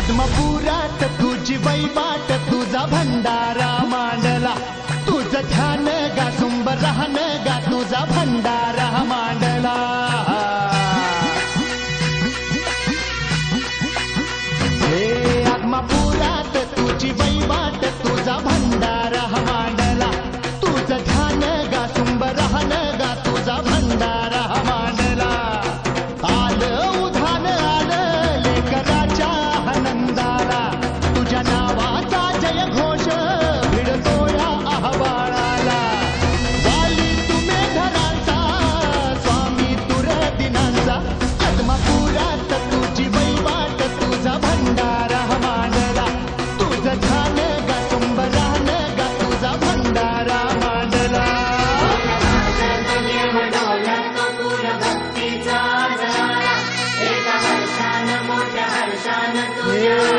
पद्मपुरात तुझी वैबाट तुझा भंडारा मांडला. तुझं ध्यान गा सुंब राहन गा तुझा भंडारा मांडला. हे आदमापुरात तुझी वैबाट तुझा भंडारा मांडला. तुझं ध्यान गा सुंब राहन गा भक्तीचा जरा